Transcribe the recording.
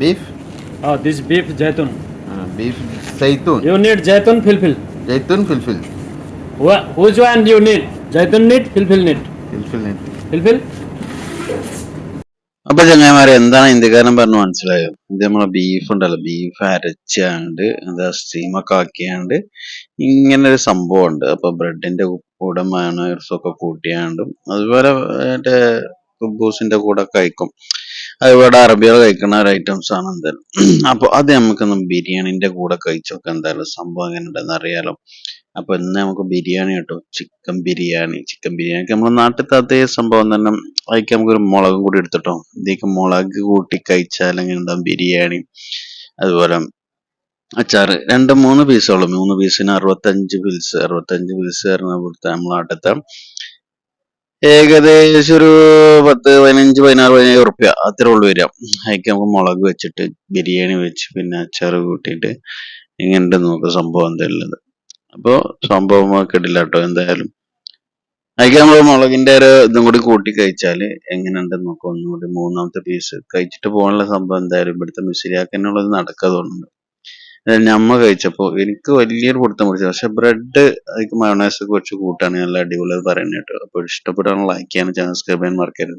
beef, Oh, this beef zaitun. uh, beef zaitun, You need zaitun filfil. zaitun filfil, Wha- Which one you need? Zaitun need, filfil need. filfil need. Filfil? അപ്പൊ ചങ്ങായിമാരെ എന്താണ് ഇന്ത്യക്കാരൻ പറഞ്ഞു മനസ്സിലായോ ഇത് നമ്മളെ beef ഉണ്ടല്ലോ ബീഫ് അരച്ചാണ്ട് എന്താ സ്റ്റീമൊക്കെ ആക്കിയാണ്ട് ഇങ്ങനെ ഒരു സംഭവം ഉണ്ട് അപ്പൊ ബ്രെഡിന്റെ കൂടെ മയോണൈസ് കൂട്ടിയാണ്ടും അതുപോലെ മറ്റേ കുബൂസിന്റെ കൂടെ കഴിക്കും അത് ഇവിടെ അറബികൾ കഴിക്കുന്ന ഒരു ഐറ്റംസ് ആണ് എന്തായാലും. അപ്പൊ അത് നമുക്കൊന്ന് ബിരിയാണിന്റെ കൂടെ കഴിച്ചൊക്കെ എന്തായാലും സംഭവം എങ്ങനെ ഉണ്ടെന്ന് അറിയാലോ. അപ്പൊ ഇന്ന് നമുക്ക് ബിരിയാണി കേട്ടോ. ചിക്കൻ ബിരിയാണി. ചിക്കൻ ബിരിയാണിക്ക് നമ്മുടെ നാട്ടിലത്തെ അതേ സംഭവം തന്നെ. അതിക്ക് നമുക്കൊരു മുളകും കൂടി എടുത്തിട്ടോ. ഇതിലേക്ക് മുളക് കൂട്ടി കഴിച്ചാൽ എങ്ങനെ ഉണ്ടാവും ബിരിയാണി അതുപോലെ അച്ചാർ. രണ്ട് മൂന്ന് പീസുള്ളൂ മൂന്ന് പീസിന് അറുപത്തഞ്ച് പീസ് അറുപത്തഞ്ച് പീസ് പറഞ്ഞ ഇവിടുത്തെ നമ്മളെ നാട്ടിലത്തെ ഏകദേശം ഒരു പത്ത് പതിനഞ്ച് പതിനാറ് പതിനേഴ് ഉറുപ്പ്യ. അത്രേ ഉള്ളൂ വരിക. അതിക്ക് നമുക്ക് മുളക് വെച്ചിട്ട് ബിരിയാണി വെച്ച് പിന്നെ അച്ചാറ് കൂട്ടിയിട്ട് ഇങ്ങനെ നമുക്ക് സംഭവം എന്തായാലും അപ്പോൾ സംഭവം കിടില്ല കേട്ടോ എന്തായാലും. അതിക്ക് നമ്മൾ മുളകിന്റെ ഒരു ഇതും കൂടി കൂട്ടി കഴിച്ചാൽ എങ്ങനെയുണ്ടെന്ന് നോക്കാം. ഒന്നുകൂടി മൂന്നാമത്തെ പീസ് കഴിച്ചിട്ട് പോകാനുള്ള സംഭവം എന്തായാലും ഇവിടുത്തെ മിസ്രിയാക്കനുള്ളത് നടക്കാതുണ്ട് ഞമ്മ കഴിച്ചപ്പോ എനിക്ക് വലിയൊരു പൊടുത്തം പിടിച്ചു. പക്ഷെ ബ്രെഡ് അതിക്ക് മയോണൈസ് ഒക്കെ വെച്ച് കൂട്ടാണ്. നല്ല അടിപൊളി പറയുന്നത് കേട്ടോ അപ്പോൾ ഇഷ്ടപ്പെടാനുള്ള ലൈക്ക് ചെയ്യാൻ ചാനൽ സബ്സ്ക്രൈബ് മറക്കരുത്.